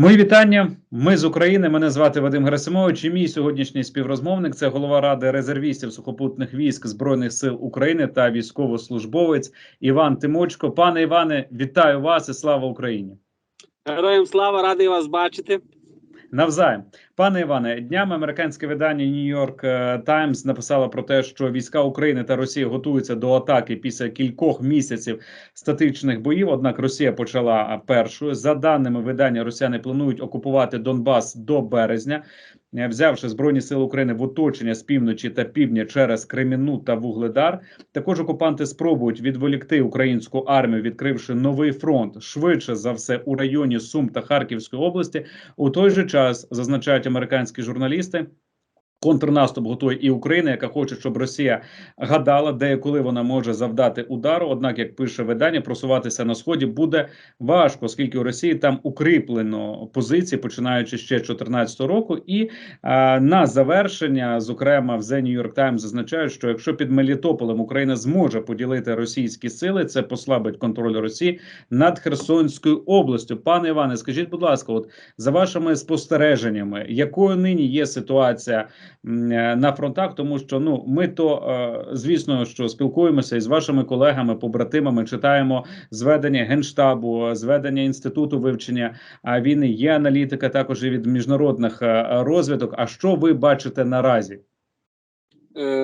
Мої вітання. Ми з України. Мене звати Вадим Герасимович. І мій сьогоднішній співрозмовник це голова ради резервістів сухопутних військ збройних сил України та військовослужбовець Іван Тимочко. Пане Іване, вітаю вас і слава Україні! Героям слава, радий вас бачити. Навзаєм, пане Іване, днями американське видання New York Times написало про те, що війська України та Росії готуються до атаки після кількох місяців статичних боїв. Однак Росія почала першою. За даними видання, Росіяни планують окупувати Донбас до березня. Е, Взявши збройні сили України в оточення з півночі та півдня через Кремінну та Вугледар, також окупанти спробують відволікти українську армію, відкривши новий фронт швидше за все у районі Сум та Харківської області. У той же час зазначають американські журналісти. Контрнаступ готує і Україна, яка хоче, щоб Росія гадала, де і коли вона може завдати удару. Однак, як пише видання, просуватися на сході буде важко, оскільки у Росії там укріплено позиції, починаючи ще 2014 року. І а, на завершення, зокрема, в The New York Times зазначають, що якщо під Мелітополем Україна зможе поділити російські сили, це послабить контроль Росії над Херсонською областю. Пане Іване, скажіть, будь ласка, от за вашими спостереженнями, якою нині є ситуація? Е, на фронтах, тому що ну ми то е, звісно, що спілкуємося із вашими колегами, побратимами, читаємо зведення генштабу, зведення інституту вивчення війни. Є аналітика також і від міжнародних е, розвиток. А що ви бачите наразі?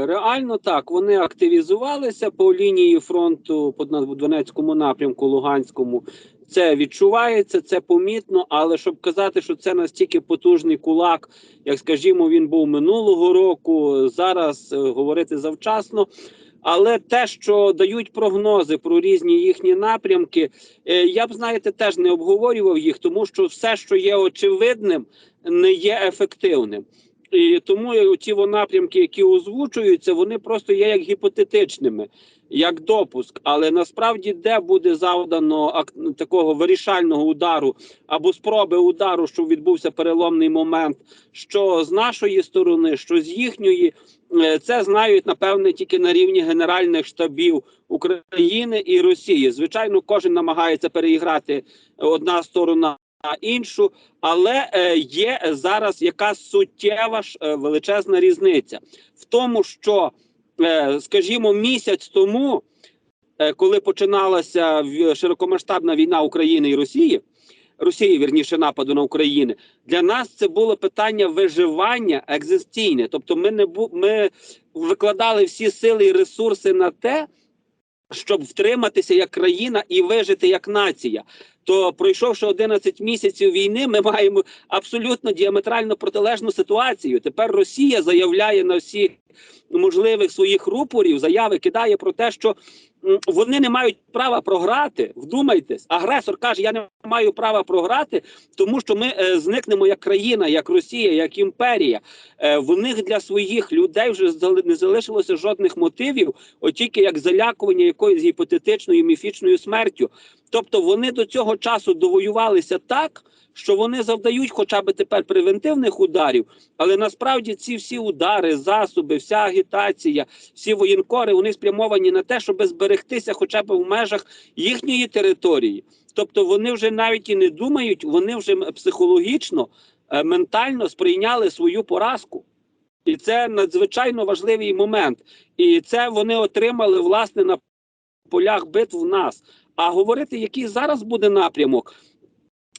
Реально так, вони активізувалися по лінії фронту по Донецькому напрямку, Луганському. Це відчувається, це помітно, але щоб казати, що це настільки потужний кулак, як скажімо, він був минулого року, зараз е, говорити завчасно. Але те, що дають прогнози про різні їхні напрямки, е, я б знаєте, теж не обговорював їх, тому що все, що є очевидним, не є ефективним. І тому ті напрямки, які озвучуються, вони просто є як гіпотетичними, як допуск. Але насправді, де буде завдано ак- такого вирішального удару або спроби удару, що відбувся переломний момент, що з нашої сторони, що з їхньої, е, це знають напевне тільки на рівні генеральних штабів України і Росії. Звичайно, кожен намагається переіграти одна сторона. Іншу, але е, є зараз якась суттєва ж е, величезна різниця в тому, що, скажімо, місяць тому, е, коли починалася широкомасштабна війна України і Росії, Росії, вірніше, нападу на Україну, для нас це було питання виживання екзистійне. Тобто, ми не бу- ми викладали всі сили і ресурси на те, щоб втриматися як країна і вижити як нація. То пройшовши 11 місяців війни, ми маємо абсолютно діаметрально протилежну ситуацію. Тепер Росія заявляє на всіх можливих своїх рупорів, заяви кидає про те, що вони не мають права програти. Вдумайтесь, агресор каже: Я не маю права програти, тому що ми е, зникнемо як країна, як Росія, як імперія. Е, в них для своїх людей вже не залишилося жодних мотивів, от тільки як залякування якоюсь гіпотетичною міфічною смертю. Тобто вони до цього часу довоювалися так, що вони завдають хоча б тепер превентивних ударів, але насправді ці всі удари, засоби, вся агітація, всі воєнкори вони спрямовані на те, щоб зберегтися хоча б в межах їхньої території. Тобто вони вже навіть і не думають, вони вже психологічно, е, ментально сприйняли свою поразку. І це надзвичайно важливий момент. І це вони отримали власне на полях битв в нас. А говорити, який зараз буде напрямок,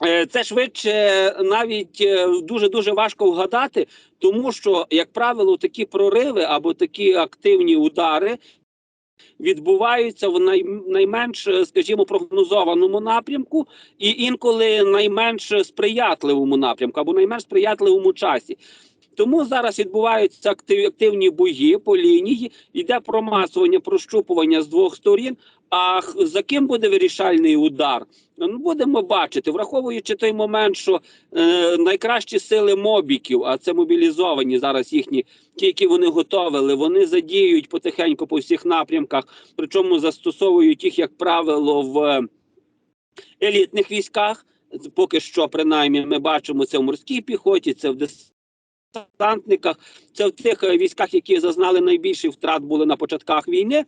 е, це швидше навіть дуже дуже важко вгадати, тому що, як правило, такі прориви або такі активні удари відбуваються в найменш, е, скажімо, прогнозованому напрямку, і інколи найменш сприятливому напрямку або найменш сприятливому часі. Тому зараз відбуваються активні бої по лінії, йде промасування, прощупування з двох сторін. А за ким буде вирішальний удар? Ну, будемо бачити, враховуючи той момент, що е, найкращі сили мобіків, а це мобілізовані зараз їхні, ті, які вони готовили, вони задіюють потихеньку по всіх напрямках, причому застосовують їх, як правило, в елітних військах. Поки що, принаймні, ми бачимо це в морській піхоті, це в десантниках, це в тих е, військах, які зазнали найбільших втрат були на початках війни.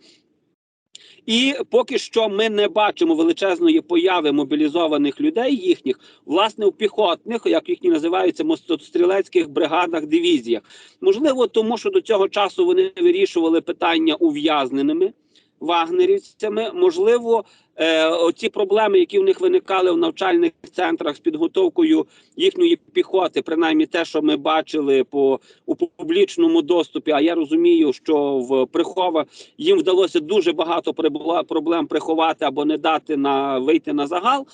І поки що ми не бачимо величезної появи мобілізованих людей їхніх, власне, у піхотних, як їхні називаються, мостострілецьких бригадах, дивізіях. Можливо, тому що до цього часу вони вирішували питання ув'язненими вагнерівцями. Можливо, ці оці проблеми, які в них виникали в навчальних центрах з підготовкою їхньої піхоти, принаймні те, що ми бачили по у публічному доступі. А я розумію, що в прихова їм вдалося дуже багато проблем приховати або не дати на вийти на загал.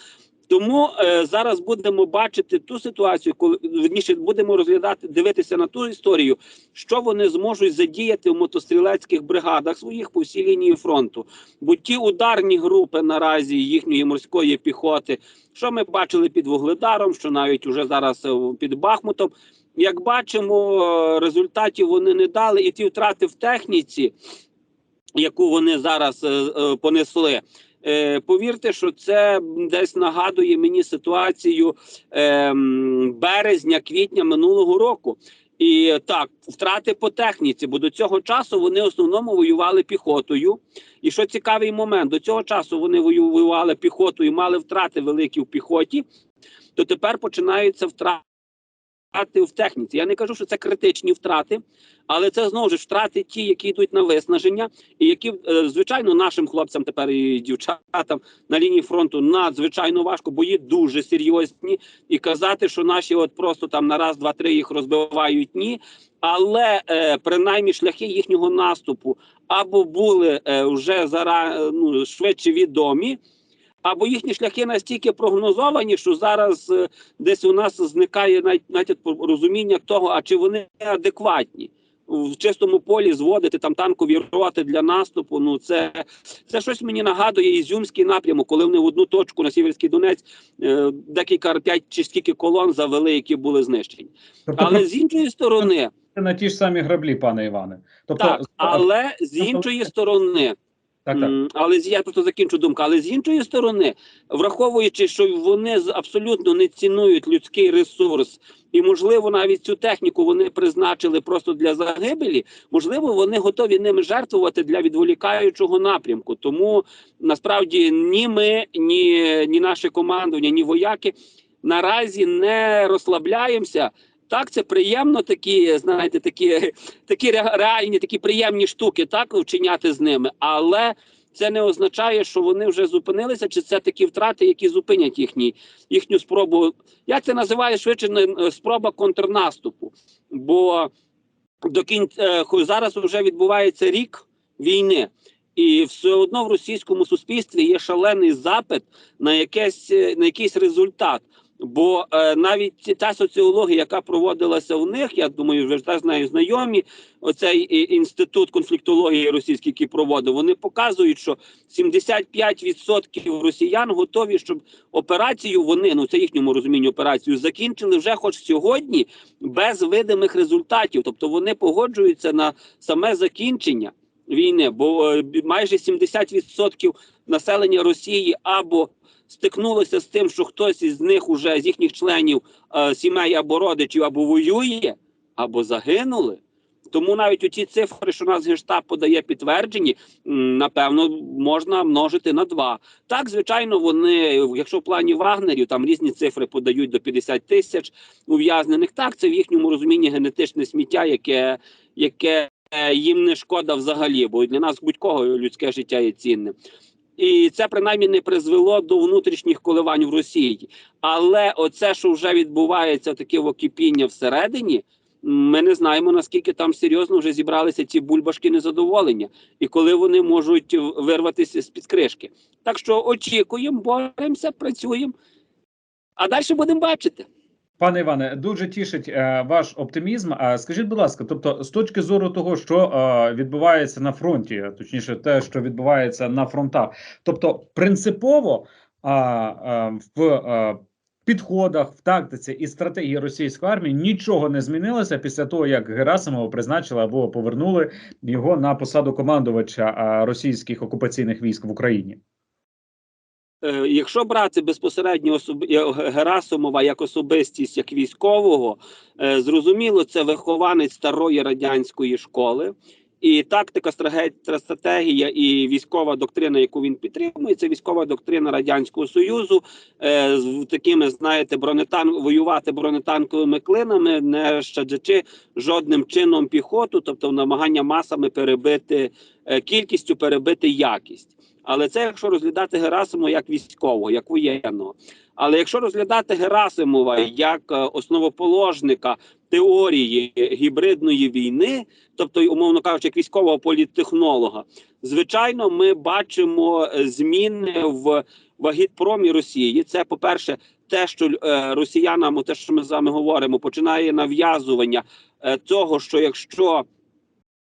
Тому е, зараз будемо бачити ту ситуацію, коли верніше будемо розглядати, дивитися на ту історію, що вони зможуть задіяти в мотострілецьких бригадах своїх по всій лінії фронту. Бо ті ударні групи наразі їхньої морської піхоти, що ми бачили під Вугледаром, що навіть уже зараз е, під Бахмутом. Як бачимо, е, результатів вони не дали, і ті втрати в техніці, яку вони зараз е, е, понесли. Е, повірте, що це десь нагадує мені ситуацію е, березня, квітня минулого року. І так, втрати по техніці, бо до цього часу вони в основному воювали піхотою. І що цікавий момент, до цього часу вони воювали піхотою, мали втрати великі в піхоті, то тепер починаються втрати в техніці. Я не кажу, що це критичні втрати, але це знову ж втрати ті, які йдуть на виснаження, і які е, звичайно нашим хлопцям тепер і дівчатам на лінії фронту надзвичайно важко, бої дуже серйозні. І казати, що наші от просто там на раз, два, три їх розбивають, ні. Але е, принаймні шляхи їхнього наступу або були е, вже зара, ну, швидше відомі. Або їхні шляхи настільки прогнозовані, що зараз е, десь у нас зникає навіть, навіть розуміння того, а чи вони адекватні в чистому полі зводити там танкові роти для наступу. Ну це, це щось мені нагадує ізюмський напрямок, коли вони в одну точку на Сіверський Донець е, декілька п'ять чи скільки колон завели, які були знищені. Тобто Але з іншої сторони, на ті ж самі граблі, пане Іване. Тобто, так, але з іншої сторони. Так, так. Але я просто закінчу думку. Але з іншої сторони, враховуючи, що вони абсолютно не цінують людський ресурс, і можливо навіть цю техніку вони призначили просто для загибелі. Можливо, вони готові ними жертвувати для відволікаючого напрямку. Тому насправді ні ми, ні, ні наше командування, ні вояки наразі не розслабляємося. Так, це приємно, такі, знаєте, такі, такі реальні, такі приємні штуки, так вчиняти з ними, але це не означає, що вони вже зупинилися, чи це такі втрати, які зупинять їхні, їхню спробу. Я це називаю швидше спроба контрнаступу. Бо до кінця зараз вже відбувається рік війни. І все одно в російському суспільстві є шалений запит на якесь е, на якийсь результат. Бо е, навіть та соціологія, яка проводилася у них, я думаю, ж теж нею знайомі. Оцей інститут конфліктології російський, який проводив, вони показують, що 75% росіян готові, щоб операцію вони, ну це їхньому розумінню операцію, закінчили вже хоч сьогодні без видимих результатів. Тобто вони погоджуються на саме закінчення війни, бо е, майже 70% населення Росії або стикнулося з тим, що хтось із них уже з їхніх членів е, сімей або родичів або воює, або загинули. Тому навіть у ті цифри, що нас гештаб подає підтверджені, напевно, можна множити на два. Так, звичайно, вони, якщо в плані Вагнерів, там різні цифри подають до 50 тисяч ув'язнених. Так, це в їхньому розумінні генетичне сміття, яке, яке е, їм не шкода взагалі, бо для нас будь-кого людське життя є цінним. І це принаймні не призвело до внутрішніх коливань в Росії. Але оце, що вже відбувається, таке окипіння всередині, ми не знаємо наскільки там серйозно вже зібралися ці бульбашки незадоволення, і коли вони можуть вирватися з під кришки. Так що очікуємо, боремося, працюємо. А далі будемо бачити. Пане Іване, дуже тішить е, ваш оптимізм. А скажіть, будь ласка, тобто, з точки зору того, що е, відбувається на фронті, точніше, те, що відбувається на фронтах, тобто принципово е, е, в е, підходах, в тактиці і стратегії російської армії нічого не змінилося після того, як Герасимова призначили або повернули його на посаду командувача е, російських окупаційних військ в Україні. Е, Якщо брати безпосередньо особи е, Герасимова як особистість, як військового, е, зрозуміло, це вихованець старої радянської школи. І тактика, стратегія і військова доктрина, яку він підтримує, це військова доктрина радянського союзу е, з такими, знаєте, бронетан воювати бронетанковими клинами, не щадячи жодним чином піхоту, тобто намагання масами перебити кількістю, перебити якість. Але це якщо розглядати Герасимова як військового, як воєнного. Але якщо розглядати Герасимова як е, основоположника теорії гібридної війни, тобто, умовно кажучи, як військового політтехнолога, звичайно, ми бачимо е, зміни в вагітпромі Росії. Це, по-перше, те, що е, росіянам, те, що ми з вами говоримо, починає нав'язування того, що якщо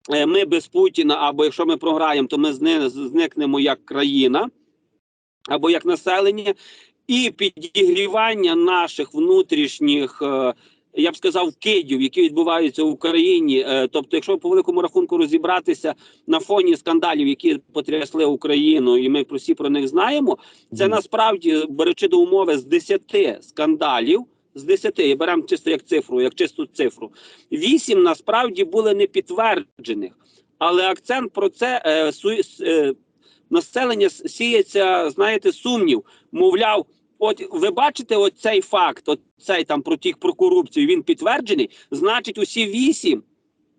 ми без Путіна, або якщо ми програємо, то ми зни- зникнемо як країна або як населення, і підігрівання наших внутрішніх. е, я б сказав, вкидів, які відбуваються в Україні. Е, Тобто, якщо по великому рахунку розібратися на фоні скандалів, які потрясли Україну, і ми всі про них знаємо, це насправді беручи до умови з 10 скандалів. З 10, і беремо чисто як цифру, як чисту цифру. 8 насправді були не підтверджених, але акцент про це е, су- е, населення сіється, знаєте, сумнів. Мовляв, от ви бачите, оцей факт, от цей там про тих про корупцію, він підтверджений. Значить, усі вісім,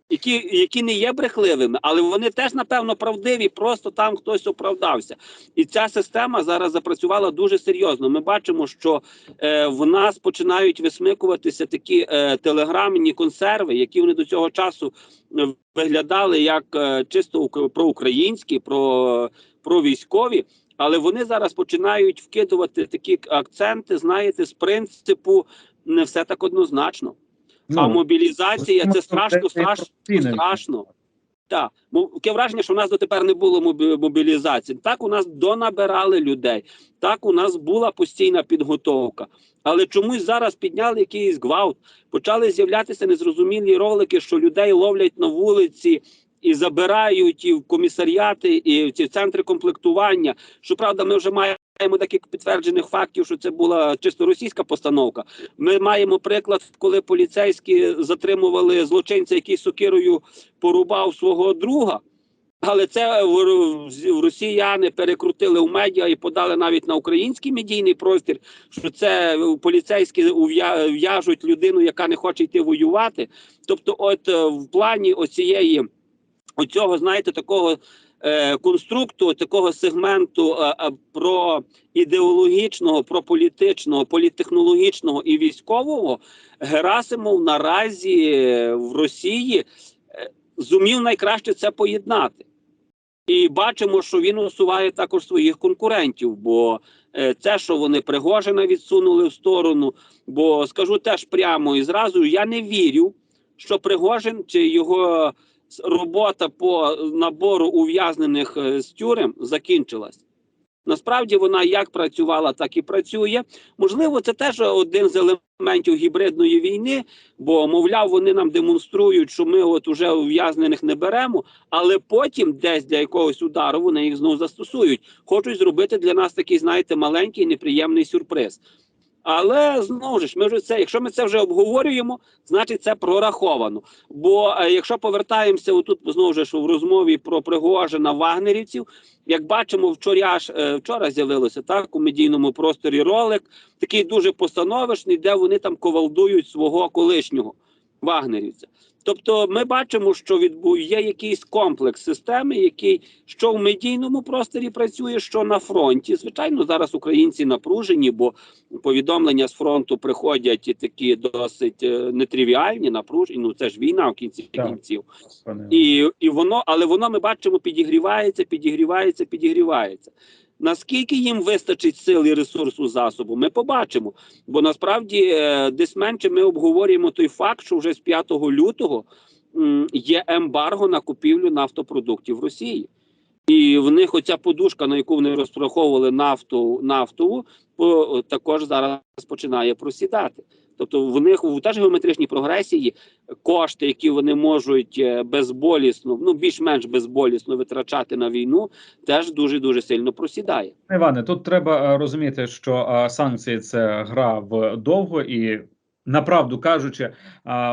які, які не є брехливими, але вони теж напевно правдиві, просто там хтось оправдався. І ця система зараз запрацювала дуже серйозно. Ми бачимо, що е, в нас починають висмикуватися такі е, телеграмні консерви, які вони до цього часу е, виглядали як е, чисто ук- проукраїнські, про, про військові. Але вони зараз починають вкидувати такі акценти, знаєте, з принципу не все так однозначно. А Ну, мобілізація це страшно, страшно, страшно. Так, таке враження, що в нас дотепер не було мобілізації. Так, у нас донабирали людей, так у нас була постійна підготовка. Але чомусь зараз підняли якийсь гвалт, почали з'являтися незрозумілі ролики, що людей ловлять на вулиці і забирають і в комісаріати, і в ці центри комплектування. Щоправда, ми вже маємо таких підтверджених фактів, що це була чисто російська постановка. Ми маємо приклад, коли поліцейські затримували злочинця, який сокирою порубав свого друга. Але це росіяни перекрутили в медіа і подали навіть на український медійний простір, що це поліцейські в'яжуть людину, яка не хоче йти воювати. Тобто, от е, в плані оцієї, оцього, знаєте, такого конструкту, такого сегменту е, е, про ідеологічного, про політичного, політтехнологічного і військового, Герасимов наразі е, в Росії е, зумів найкраще це поєднати. І бачимо, що він усуває також своїх конкурентів, бо е, це, що вони Пригожина відсунули в сторону. Бо скажу теж прямо і зразу, я не вірю, що Пригожин чи його робота по набору ув'язнених е, з тюрем закінчилась. Насправді вона як працювала, так і працює. Можливо, це теж один з елементів гібридної війни, бо, мовляв, вони нам демонструють, що ми от уже ув'язнених не беремо, але потім десь для якогось удару вони їх знову застосують. Хочуть зробити для нас такий, знаєте, маленький неприємний сюрприз. Але знову ж ми вже це, якщо ми це вже обговорюємо, значить це прораховано. Бо е, якщо повертаємося отут знову ж в розмові про Пригожина вагнерівців, як бачимо, вчора ж е, вчора з'явилося так у медійному просторі ролик, такий дуже постановочний, де вони там ковалдують свого колишнього вагнерівця. Тобто, ми бачимо, що є якийсь комплекс системи, який що в медійному просторі працює, що на фронті. Звичайно, зараз українці напружені, бо повідомлення з фронту приходять і такі досить е, нетривіальні, напружені. Ну це ж війна в кінці Так. кінців. І, і воно, але воно ми бачимо, підігрівається, підігрівається, підігрівається. Наскільки їм вистачить сил і ресурсу засобу, ми побачимо. Бо насправді е, десь менше ми обговорюємо той факт, що вже з 5 лютого є ембарго на купівлю нафтопродуктів Росії. І в них оця подушка, на яку вони розраховували нафту, нафтову, також зараз починає просідати. Тобто в них в теж геометричній прогресії кошти, які вони можуть е, безболісно, ну більш-менш безболісно витрачати на війну, теж дуже дуже сильно просідає. Іване, тут треба е, розуміти, що е, санкції це гра в довго і Направду кажучи,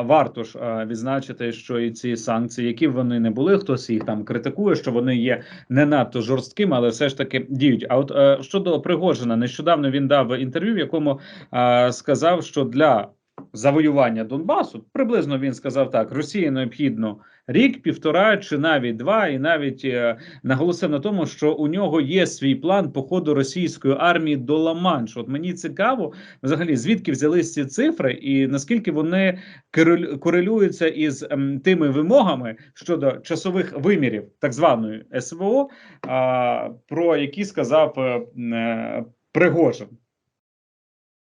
варто ж відзначити, що і ці санкції, які б вони не були, хтось їх там критикує, що вони є не надто жорсткими, але все ж таки діють. А от е, щодо Пригожина, нещодавно він дав інтерв'ю, в якому е, сказав, що для завоювання Донбасу приблизно він сказав так: Росії необхідно рік, півтора чи навіть два, і навіть е, наголосив на тому, що у нього є свій план походу російської армії до Ла-Маншу. От мені цікаво, взагалі, звідки взялись ці цифри, і наскільки вони корелю- корелюються із ем, тими вимогами щодо часових вимірів так званої СВО, про які сказав е, е, Пригожин.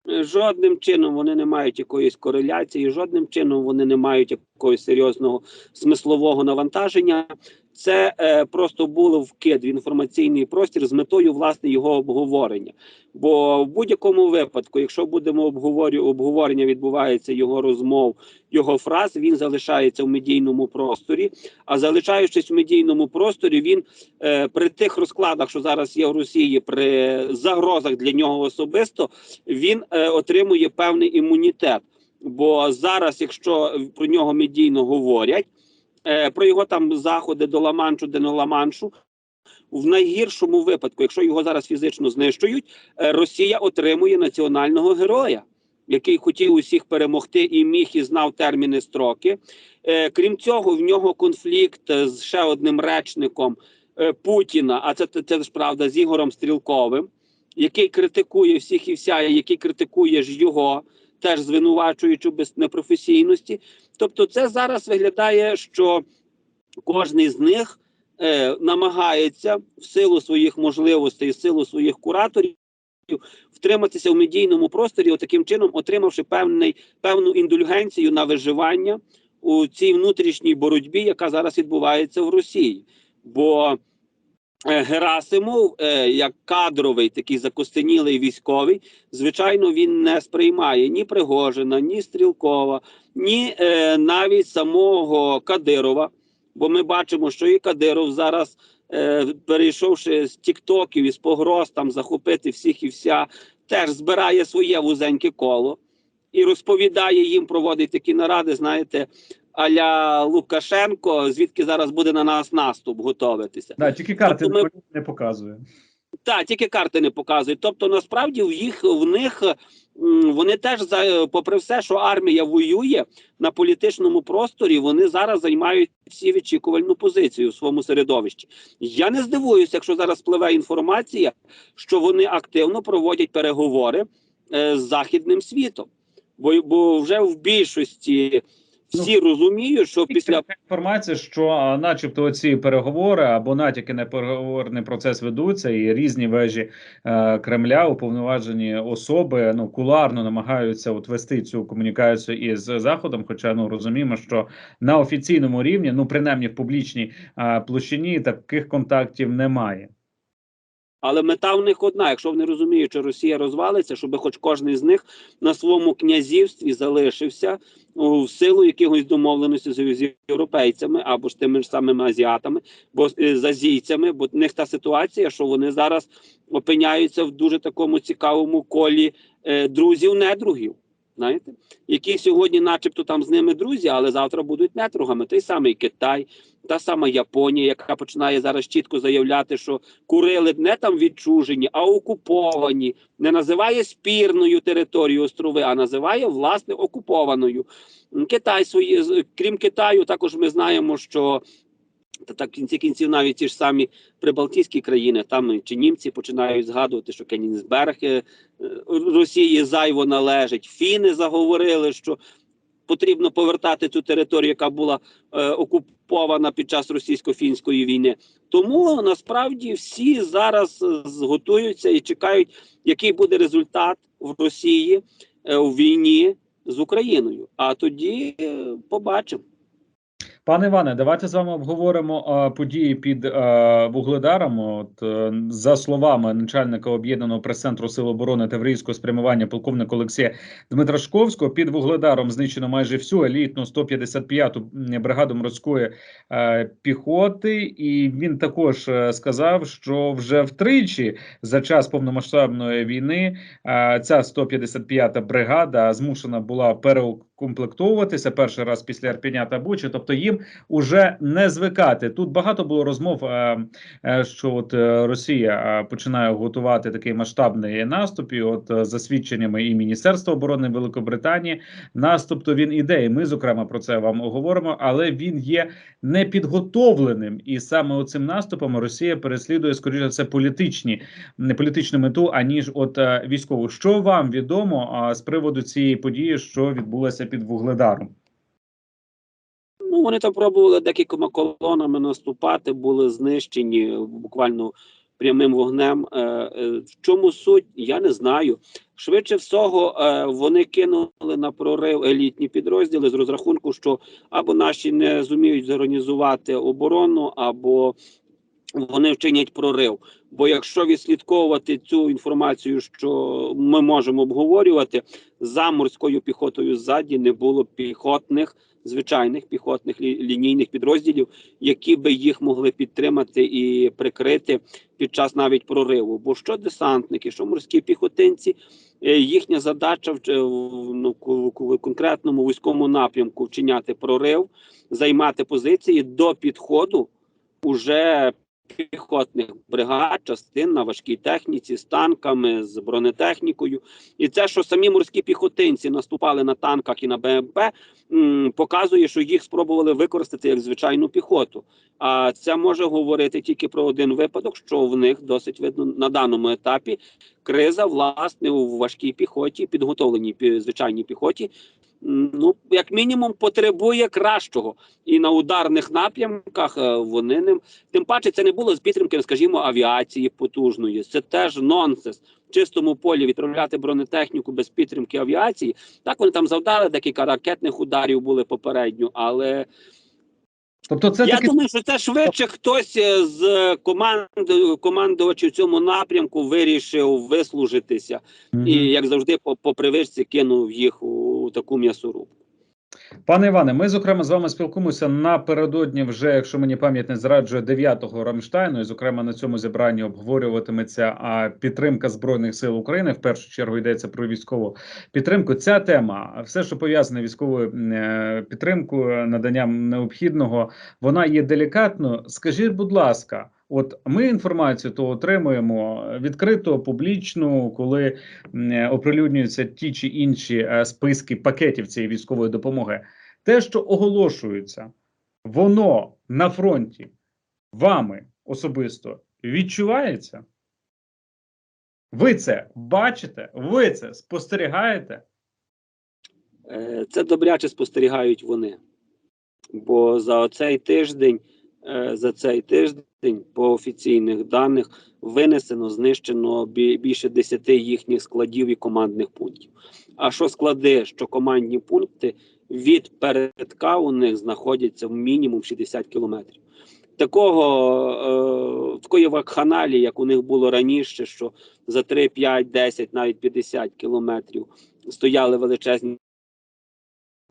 Жодним чином вони не мають якоїсь кореляції, жодним чином вони не мають якогось серйозного смислового навантаження. Це е, просто було вкид в інформаційний простір з метою власне його обговорення. Бо в будь-якому випадку, якщо будемо обговорю, обговорення відбувається його розмов, його фраз, він залишається в медійному просторі. А залишаючись в медійному просторі, він е, при тих розкладах, що зараз є в Росії, при загрозах для нього особисто, він е, отримує певний імунітет. Бо зараз, якщо про нього медійно говорять, е, про його там заходи до Ла-Маншу, де не Ла-Маншу, в найгіршому випадку, якщо його зараз фізично знищують, е, Росія отримує національного героя, який хотів усіх перемогти і міг і знав терміни строки. Е, крім цього, в нього конфлікт з ще одним речником Путіна, а це, це ж правда з Ігорем Стрілковим, який критикує всіх і вся, який критикує ж його, теж звинувачуючи без непрофесійності. Тобто, це зараз виглядає, що кожний з них е, намагається в силу своїх можливостей, в силу своїх кураторів. Втриматися в медійному просторі, таким чином отримавши певний певну індульгенцію на виживання у цій внутрішній боротьбі, яка зараз відбувається в Росії. Бо Герасимов, е, як кадровий такий закостенілий військовий, звичайно, він не сприймає ні Пригожина, ні Стрілкова, ні е, навіть самого Кадирова. Бо ми бачимо, що і Кадиров зараз, е, перейшовши з Тіктоків і з погроз там захопити всіх і вся, теж збирає своє вузеньке коло і розповідає їм, проводить такі наради, знаєте, аля Лукашенко, звідки зараз буде на нас наступ готовитися. Да, тільки карти Тобто ми- не показує. Так, тільки карти не показують. Тобто, насправді в їх в них вони теж за попри все, що армія воює на політичному просторі, вони зараз займають всі відчікувальну позицію в своєму середовищі. Я не здивуюся, якщо зараз спливе інформація, що вони активно проводять переговори е, з західним світом. Бо, бо вже в більшості всі розуміють, що після інформація, що, начебто, ці переговори або натяки на переговорний процес ведуться, і різні вежі е, Кремля, уповноважені особи, ну куларно намагаються от вести цю комунікацію із заходом. Хоча ну розуміємо, що на офіційному рівні, ну принаймні в публічній е, площині, таких контактів немає. Але мета в них одна: якщо вони розуміють, що Росія розвалиться, щоб хоч кожен з них на своєму князівстві залишився в силу якихось домовленостей з з європейцями або ж тими ж самими азіатами, бо е, з азійцями, бо в них та ситуація, що вони зараз опиняються в дуже такому цікавому колі е, друзів-недругів. Знаєте, які сьогодні, начебто, там з ними друзі, але завтра будуть недругами. Той самий Китай, та сама Японія, яка починає зараз чітко заявляти, що Курили не там відчужені, а окуповані, не називає спірною територію острови, а називає власне окупованою. Китай свої крім Китаю, також ми знаємо, що та так кінці кінців навіть ті ж самі прибалтійські країни, там чи німці починають згадувати, що Кенігсберг е, е, Росії зайво належить. Фіни заговорили, що потрібно повертати ту територію, яка була е, окупована під час російсько-фінської війни. Тому насправді всі зараз е, зготуються і чекають, який буде результат в Росії е, у війні з Україною. А тоді е, побачимо. Пане Іване, давайте з вами обговоримо події під Вугледаром. От е, за словами начальника об'єднаного прес-центру Сил оборони Таврійського спрямування полковника Олексія Дмитра Шковського, під Вугледаром знищено майже всю елітну 155-ту бригаду морської е, піхоти, і він також е, сказав, що вже втричі за час повномасштабної війни ця 155-та бригада змушена була переукомплектовуватися перший раз після Арпеня та Бучі, тобто їм уже не звикати. Тут багато було розмов, е, е, що от е, Росія починає готувати такий масштабний наступ. І от за свідченнями і Міністерства оборони Великобританії, наступ то він іде. І ми зокрема про це вам говоримо, але він є непідготовленим. І саме оцим наступом Росія переслідує скоріше за все політичні не політичну мету, аніж от військову. Що вам відомо з приводу цієї події, що відбулася під Вугледаром? Ну, вони там пробували декількома колонами наступати, були знищені буквально прямим вогнем. Е, е, В чому суть, я не знаю. Швидше всього, е, вони кинули на прорив елітні підрозділи з розрахунку, що або наші не зуміють зорганізувати оборону, або вони вчинять прорив. Бо якщо відслідковувати цю інформацію, що ми можемо обговорювати, за морською піхотою ззаді не було піхотних, звичайних піхотних лінійних підрозділів, які би їх могли підтримати і прикрити під час навіть прориву. Бо що десантники, що морські піхотинці, е, їхня задача в, ну, в конкретному військовому напрямку вчиняти прорив, займати позиції до підходу уже піхотних бригад, частин на важкій техніці, з танками, з бронетехнікою. І це, що самі морські піхотинці наступали на танках і на БМП, показує, що їх спробували використати як звичайну піхоту. А це може говорити тільки про один випадок, що в них досить видно на даному етапі криза власне у важкій піхоті, підготовленій звичайній піхоті. Ну, як мінімум, потребує кращого, і на ударних напрямках е, вони не Тим паче це не було з підтримки, скажімо, авіації потужної. Це теж нонсенс. В чистому полі відправляти бронетехніку без підтримки авіації. Так вони там завдали декілька ракетних ударів були попередньо, але Тобто, це я таки думаю, що це швидше хтось е, з команд командувачів цьому напрямку вирішив вислужитися, Мгм. і як завжди, по, по привичці кинув їх у таку м'ясорубку. Пане Іване, ми зокрема з вами спілкуємося напередодні, вже якщо мені пам'ять не зраджує 9-го Рамштайну, і зокрема на цьому зібранні обговорюватиметься підтримка збройних сил України. В першу чергу йдеться про військову підтримку. Ця тема, все, що пов'язане військовою е, підтримкою, наданням необхідного, вона є делікатною. Скажіть, будь ласка. От ми інформацію то отримуємо відкрито, публічну, коли оприлюднюються ті чи інші е, списки пакетів цієї військової допомоги. Те, що оголошується, воно на фронті вами особисто відчувається. Ви це бачите, ви це спостерігаєте. Е, Це добряче спостерігають вони. Бо за цей тиждень, за цей тиждень, по офіційних даних, винесено, знищено більше 10 їхніх складів і командних пунктів. А що склади, що командні пункти від передка у них знаходяться в мінімум 60 кілометрів. Такого е, такої вакханалії, як у них було раніше, що за 3, 5, 10, навіть 50 кілометрів стояли величезні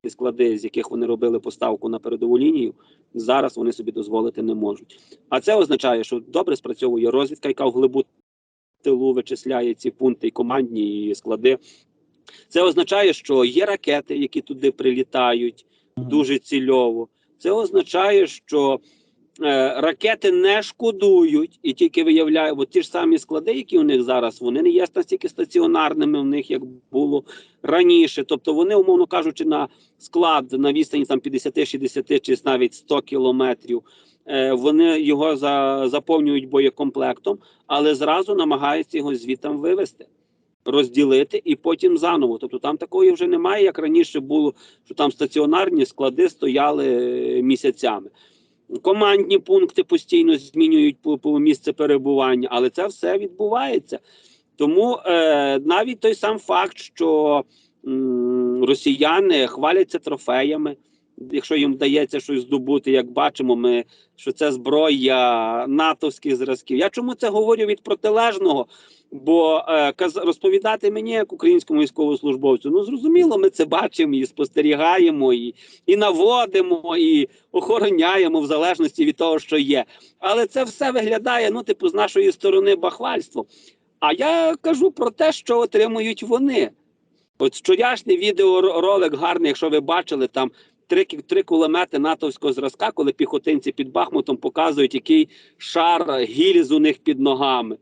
склади, з яких вони робили поставку на передову лінію, зараз вони собі дозволити не можуть. А це означає, що добре спрацьовує розвідка, яка в глибу тилу вичисляє ці пункти і командні і склади. Це означає, що є ракети, які туди прилітають дуже цільово. Це означає, що ракети не шкодують і тільки виявляють, бо ті ж самі склади, які у них зараз, вони не є настільки стаціонарними в них, як було раніше. Тобто вони, умовно кажучи, на склад на відстані там 50, 60 чи навіть 100 кілометрів. е, Вони його за, заповнюють боєкомплектом, але зразу намагаються його звітам вивести, розділити і потім заново. Тобто там такої вже немає, як раніше було, що там стаціонарні склади стояли е, місяцями. Командні пункти постійно змінюють по, по місце перебування, але це все відбувається. Тому е, навіть той сам факт, що м, росіяни хваляться трофеями, якщо їм вдається щось здобути, як бачимо, ми що це зброя натовських зразків. Я чому це говорю від протилежного? Бо е, розповідати мені як українському військовослужбовцю, ну зрозуміло, ми це бачимо і спостерігаємо, і, і наводимо, і охороняємо в залежності від того, що є. Але це все виглядає, ну, типу, з нашої сторони бахвальство. А я кажу про те, що отримують вони. От вчорашній відеоролик гарний, якщо ви бачили, там три, три кулемети натовського зразка, коли піхотинці під Бахмутом показують, який шар гільз у них під ногами.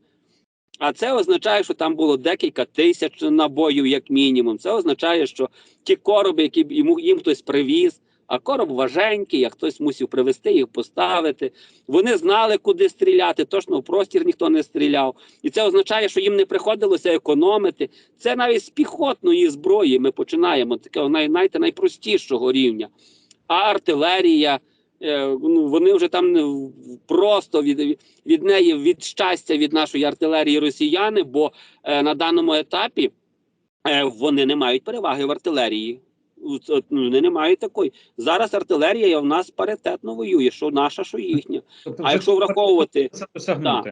А це означає, що там було декілька тисяч набоїв, як мінімум. Це означає, що ті короби, які йому їм хтось привіз, а короб важенький, а хтось мусив привезти їх, поставити. Вони знали, куди стріляти. Точно в простір ніхто не стріляв. І це означає, що їм не приходилося економити. Це навіть з піхотної зброї ми починаємо такого знаєте, найпростішого рівня. А артилерія, е, ну вони вже там просто від, від неї від щастя від нашої артилерії росіяни, бо е, на даному етапі е, вони не мають переваги в артилерії. Ну, Вони не мають такої. Зараз артилерія в нас паритетно воює, що наша, що їхня. Тобто, А якщо враховувати, досягнути.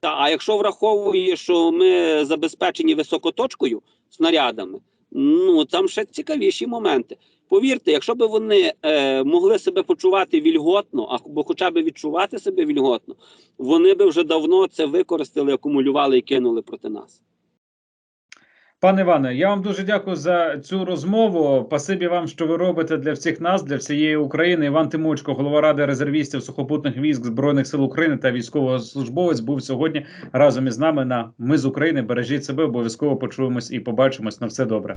та, а якщо враховує, що ми забезпечені високоточкою снарядами, ну там ще цікавіші моменти. Повірте, якщо б вони е, могли себе почувати вільготно, або хоча б відчувати себе вільготно, вони би вже давно це використали, акумулювали і кинули проти нас. Пане Іване, я вам дуже дякую за цю розмову. Пасибі вам, що ви робите для всіх нас, для всієї України. Іван Тимочко, голова ради резервістів сухопутних військ збройних сил України та військовослужбовець, був сьогодні разом із нами на Ми з України. Бережіть себе, обов'язково почуємось і побачимось. На все добре.